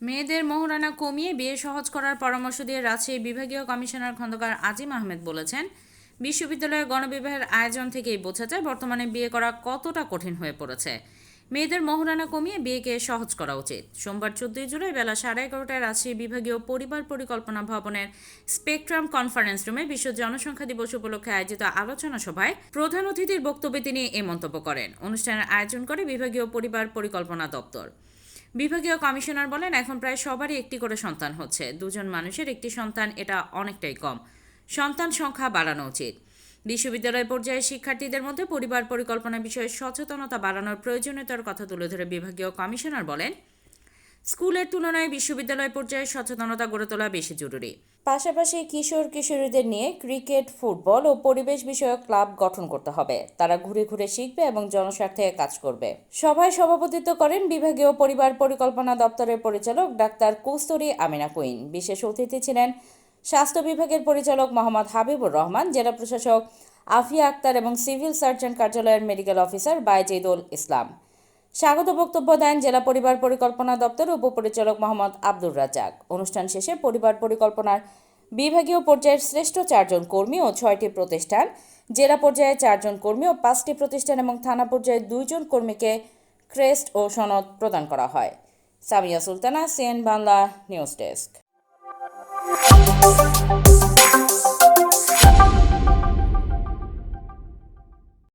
মেয়েদের মোহরানা কমিয়ে বিয়ে সহজ করার পরামর্শ দিয়ে রাজশাহী বিভাগীয় কমিশনার খন্দকার আজিম আহমেদ বলেছেন বিশ্ববিদ্যালয়ে গণবিবাহের আয়োজন থেকেই বোঝা যায় বর্তমানে বিয়ে করা কতটা কঠিন হয়ে পড়েছে। মেয়েদের মোহরানা কমিয়ে বিয়েকে সহজ করা উচিত। সোমবার চোদ্দই জুলাই বেলা সাড়ে এগারোটায় রাজশাহী বিভাগীয় পরিবার পরিকল্পনা ভবনের স্পেকট্রাম কনফারেন্স রুমে বিশ্ব জনসংখ্যা দিবস উপলক্ষে আয়োজিত আলোচনা সভায় প্রধান অতিথির বক্তব্যে তিনি এ মন্তব্য করেন। অনুষ্ঠানের আয়োজন করে বিভাগীয় পরিবার পরিকল্পনা দপ্তর। বিভাগীয় কমিশনার বলেন, এখন প্রায় সবারই একটি করে সন্তান হচ্ছে। দুজন মানুষের একটি সন্তান, এটা অনেকটাই কম। সন্তান সংখ্যা বাড়ানো উচিত। বিশ্ববিদ্যালয় পর্যায়ে শিক্ষার্থীদের মধ্যে পরিবার পরিকল্পনা বিষয়ে সচেতনতা বাড়ানোর প্রয়োজনীয়তার কথা তুলে ধরে বিভাগীয় কমিশনার বলেন স্কুলের তুলনায় বিশ্ববিদ্যালয় পর্যায়ে সচেতনতা গড়ে তোলা বেশি জরুরি। পাশাপাশি কিশোর, কিশোরীদের নিয়ে ক্রিকেট, ফুটবল ও পরিবেশ বিষয়ক ক্লাব গঠন করতে হবে। তারা ঘুরে ঘুরে শিখবে এবং জনস্বার্থে কাজ করবে। সভায় সভাপতিত্ব করেন বিভাগীয় পরিবার পরিকল্পনা দপ্তরের পরিচালক ডাক্তার কৌস্তরী আমিনা কুইন। বিশেষ অতিথি ছিলেন স্বাস্থ্য বিভাগের পরিচালক মোহাম্মদ হাবিবুর রহমান, জেলা প্রশাসক আফিয়া আক্তার এবং সিভিল সার্জন কার্যালয়ের মেডিকেল অফিসার বাইজেদুল ইসলাম। স্বাগত বক্তব্য দেন জেলা পরিবার পরিকল্পনা দপ্তর উপপরিচালক মোহাম্মদ আব্দুর রাজ্জাক। অনুষ্ঠান শেষে পরিবার পরিকল্পনার বিভাগীয় পর্যায়ের শ্রেষ্ঠ চারজন কর্মী ও ছয়টি প্রতিষ্ঠান, জেলা পর্যায়ে চারজন কর্মী ও পাঁচটি প্রতিষ্ঠান এবং থানা পর্যায়ে দুইজন কর্মীকে ক্রেস্ট ও সনদ প্রদান করা হয়। Samia Sultana, CN Bangla news desk.